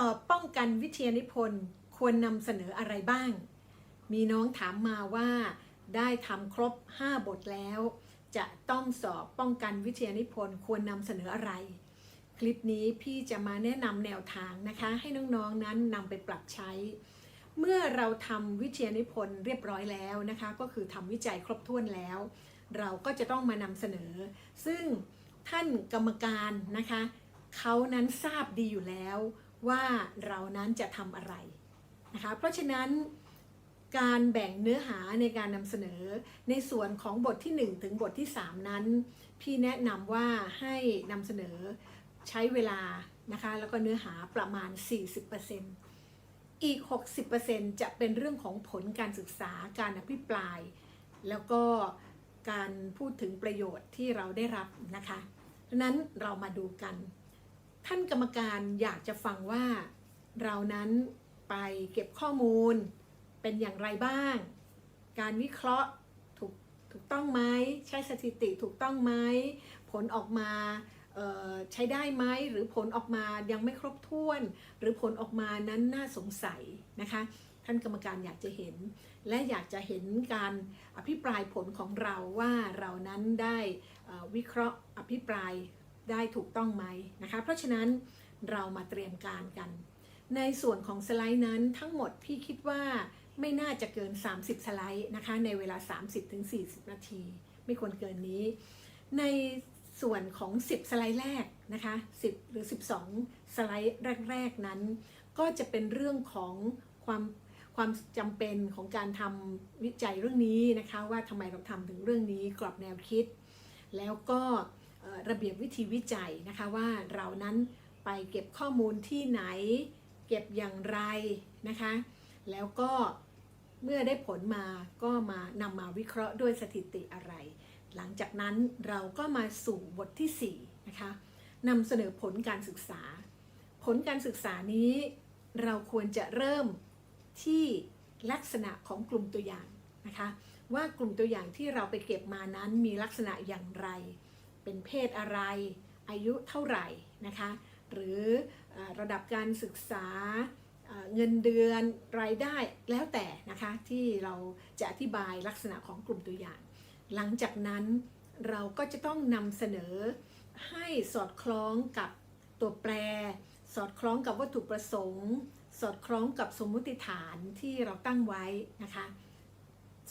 สอบป้องกันวิทยานิพนธ์ควรนำเสนออะไรบ้าง มีน้องถามมาว่าได้ทำครบ 5 บทแล้ว จะต้องสอบป้องกันวิทยานิพนธ์ควรนำเสนออะไร คลิปนี้พี่จะมาแนะนำแนวทางนะคะ ให้น้องๆนั้นนำไปปรับใช้ เมื่อเราทำวิทยานิพนธ์เรียบร้อยแล้วนะคะ ก็คือทำวิจัยครบถ้วนแล้ว เราก็จะต้องมานำเสนอ ซึ่งท่านกรรมการนะคะเขานั้นทราบดีอยู่แล้ว ว่าเรานั้นจะทำอะไรนะคะเพราะฉะนั้นการแบ่งเนื้อหาในการนำเสนอในส่วนของบทที่ 1 ถึงบทที่ 3 นั้น พี่แนะนำว่าให้นำเสนอใช้เวลานะคะแล้วก็เนื้อหาประมาณ 40%อีก 60%จะเป็นเรื่องของผลการศึกษาการอภิปราย แล้วก็การพูดถึงประโยชน์ที่เราได้รับนะคะดังนั้นเรามาดูกัน ท่านกรรมการอยากจะฟังว่า เรานั้นไปเก็บข้อมูล เป็นอย่างไรบ้าง การวิเคราะห์ถูกถูกต้องไหมใช้สถิติถูกต้องไหมผลออกมาใช้ได้ไหมหรือผลออกมายังไม่ครบถ้วน หรือผลออกมานั้นน่าสงสัยนะคะ ท่านกรรมการอยากจะเห็น และอยากจะเห็นการอภิปรายผลของเราว่าเรานั้นได้วิเคราะห์อภิปราย ได้ถูกต้องไหมนะคะ เพราะฉะนั้นเรามาเตรียมการกัน ในส่วนของสไลด์นั้นทั้งหมดพี่คิดว่าไม่น่าจะเกิน 30 สไลด์นะคะ ในเวลา 30-40 นาที ไม่ควรเกินนี้ ในส่วนของ 10 สไลด์แรกนะคะ 10 หรือ 12 สไลด์แรก ๆ นั้น ก็จะเป็นเรื่องของความความจำเป็นของการทำวิจัยเรื่องนี้นะคะ ว่าทำไมเราทำถึงเรื่องนี้กรอบแนวคิด แล้วก็ ระเบียบวิธีวิจัยนะคะว่าเรานั้นไปเก็บข้อมูลที่ไหน เก็บอย่างไรนะคะ แล้วก็เมื่อได้ผลมาก็มานำมาวิเคราะห์ด้วยสถิติอะไร หลังจากนั้นเราก็มาสู่บทที่ 4 นะคะนำเสนอผลการศึกษา ผลการศึกษานี้ เราควรจะเริ่มที่ลักษณะของกลุ่มตัวอย่างนะคะ ว่ากลุ่มตัวอย่างที่เราไปเก็บมานั้นมีลักษณะอย่างไร เป็นเพศอะไร อายุเท่าไหร่นะคะ หรืออระดับการศึกษาเงินเดือนรายได้แล้วแต่นะคะที่เราจะอธิบายลักษณะของกลุ่มตัวอย่าง หลังจากนั้นเราก็จะต้องนำเสนอให้สอดคล้องกับตัวแปร สอดคล้องกับวัตถุประสงค์ สอดคล้องกับสมมุติฐานที่เราตั้งไว้นะคะ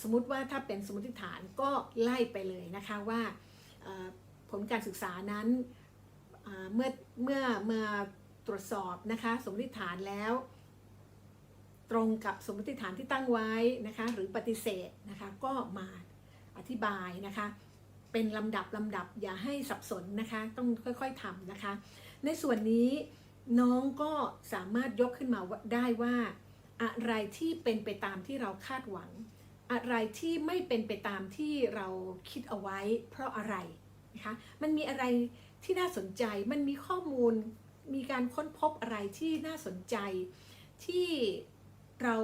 สมมุติว่าถ้าเป็นสมมติฐานก็ไล่ไปเลยนะคะว่า ลการศึกษานั้นเมื่อเมื่อเมื่อตรวจสอบนะคะสมมติฐานแล้ว ตรงกับสมมติฐานที่ตั้งไว้นะคะหรือปฏิเสธนะคะก็มาอธิบายนะคะเป็นลำดับลำดับอย่าให้สับสนนะคะต้องค่อยๆทำนะคะ ในส่วนนี้น้องก็สามารถยกขึ้นมาได้ว่า อะไรที่เป็นไปตามที่เราคาดหวัง อะไรที่ไม่เป็นไปตามที่เราคิดเอาไว้ เพราะอะไร นะคะมันมีอะไรที่น่าสนใจ มันมีข้อมูล มีการค้นพบอะไรที่น่าสนใจ ที่เรา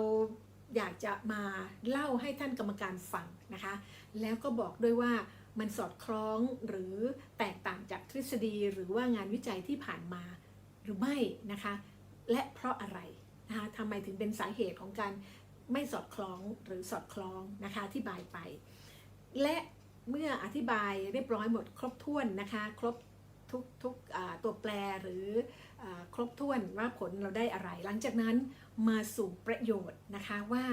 อยากจะมาเล่าให้ท่านกรรมการฟังนะคะ แล้วก็บอกด้วยว่ามันสอดคล้องหรือแตกต่างจากทฤษฎีหรือว่างานวิจัยที่ผ่านมาหรือไม่นะคะ และเพราะอะไรนะคะทำไมถึงเป็นสาเหตุของการไม่สอดคล้องหรือสอดคล้องนะคะอธิบายไป และ เมื่ออธิบายเรียบร้อยหมดครบถ้วนนะคะ ครบทุกทุกตัวแปรหรืออครบถ้วนว่าผลเราได้อะไร หลังจากนั้นมาสู่ประโยชน์นะคะว่า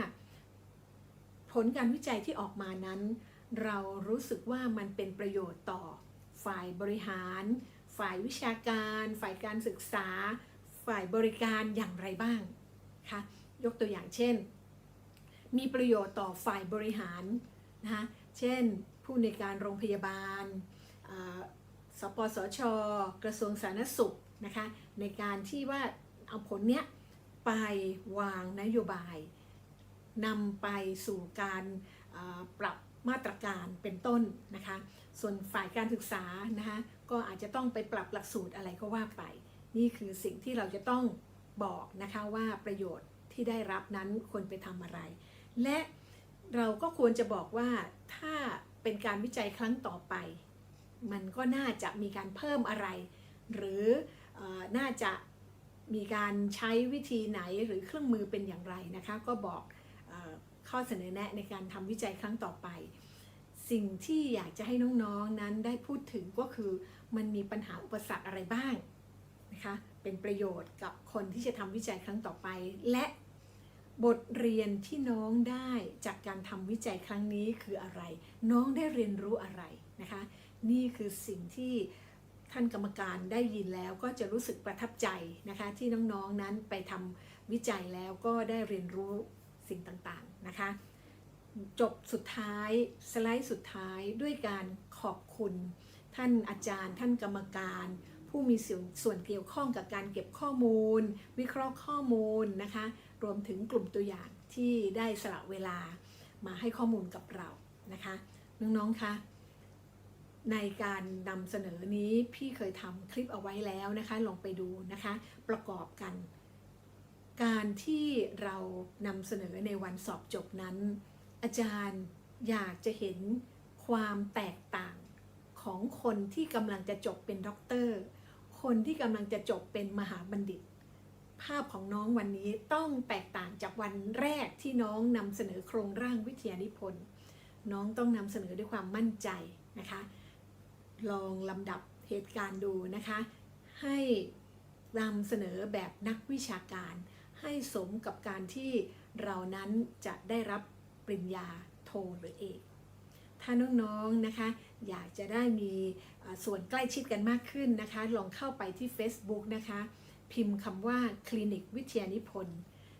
ผลการวิจัยที่ออกมานั้น เรารู้สึกว่ามันเป็นประโยชน์ต่อ ฝ่ายบริหาร ฝ่ายวิชาการ ฝ่ายการศึกษา ฝ่ายบริการอย่างไรบ้างคะยกตัวอย่างเช่น มีประโยชน์ต่อฝ่ายบริหารนะคะ เช่น ผู้ในการโรงพยาบาล สปสช กระทรวงสาธารณสุขนะคะในการที่ว่าเอาผลเนี้ยไปวางนโยบายนำไปสู่การปรับมาตรการเป็นต้นนะคะ ส่วนฝ่ายการศึกษานะคะก็อาจจะต้องไปปรับหลักสูตรอะไรก็ว่าไป นี่คือสิ่งที่เราจะต้องบอกนะคะว่าประโยชน์ที่ได้รับนั้นควรไปทำอะไร และ เราก็ควรจะบอกว่าถ้าเป็นการวิจัยครั้งต่อไป มันก็น่าจะมีการเพิ่มอะไร หรืออน่าจะมีการใช้วิธีไหนหรือเครื่องมือเป็นอย่างไรนะคะ ก็บอกออข้อเสนอแนะในการทำวิจัยครั้งต่อไป สิ่งที่อยากจะให้น้องๆนั้นได้พูดถึงก็คือมันมีปัญหาอุปสรรคอะไรบ้างนะคะ เป็นประโยชน์กับคนที่จะทำวิจัยครั้งต่อไป และ บทเรียนที่น้องได้จากการทำวิจัยครั้งนี้คืออะไร น้องได้เรียนรู้อะไรนะคะ นี่คือสิ่งที่ท่านกรรมการได้ยินแล้วก็จะรู้สึกประทับใจนะคะ ที่น้องๆนั้นไปทำวิจัยแล้วก็ได้เรียนรู้สิ่งต่างๆนะคะ จบสุดท้ายสไลด์สุดท้ายด้วยการขอบคุณ ท่านอาจารย์ ท่านกรรมการผู้มีส่วนเกี่ยวข้องกับการเก็บข้อมูล วิเคราะห์ข้อมูลนะคะ รวมถึงกลุ่มตัวอย่างที่ได้สละเวลามาให้ข้อมูลกับเรานะคะน้องๆคะในการนำเสนอนี้พี่เคยทำคลิปเอาไว้แล้วนะคะ ลองไปดูนะคะ ประกอบกัน การที่เรานำเสนอในวันสอบจบนั้น อาจารย์อยากจะเห็นความแตกต่างของคนที่กำลังจะจบเป็นด็อกเตอร์ คนที่กำลังจะจบเป็นมหาบัณฑิต ภาพของน้องวันนี้ต้องแตกต่างจากวันแรกที่น้องนำเสนอโครงร่างวิทยานิพนธ์น้องต้องนำเสนอด้วยความมั่นใจนะคะ ลองลำดับเหตุการณ์ดูนะคะ ให้นำเสนอแบบนักวิชาการ ให้สมกับการที่เรานั้นจะได้รับปริญญาโทหรือเอกถ้าน้องๆนะคะ อยากจะได้มีส่วนใกล้ชิดกันมากขึ้นนะคะ ลองเข้าไปที่ Facebook นะคะ พิมพ์คำว่าคลินิกวิทยานิพนธ์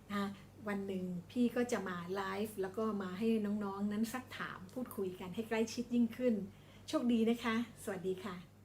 นะคะวันหนึ่งพี่ก็จะมาไลฟ์แล้วก็มาให้น้องๆนั้นซักถามพูดคุยกันให้ใกล้ชิดยิ่งขึ้น โชคดีนะคะ สวัสดีค่ะ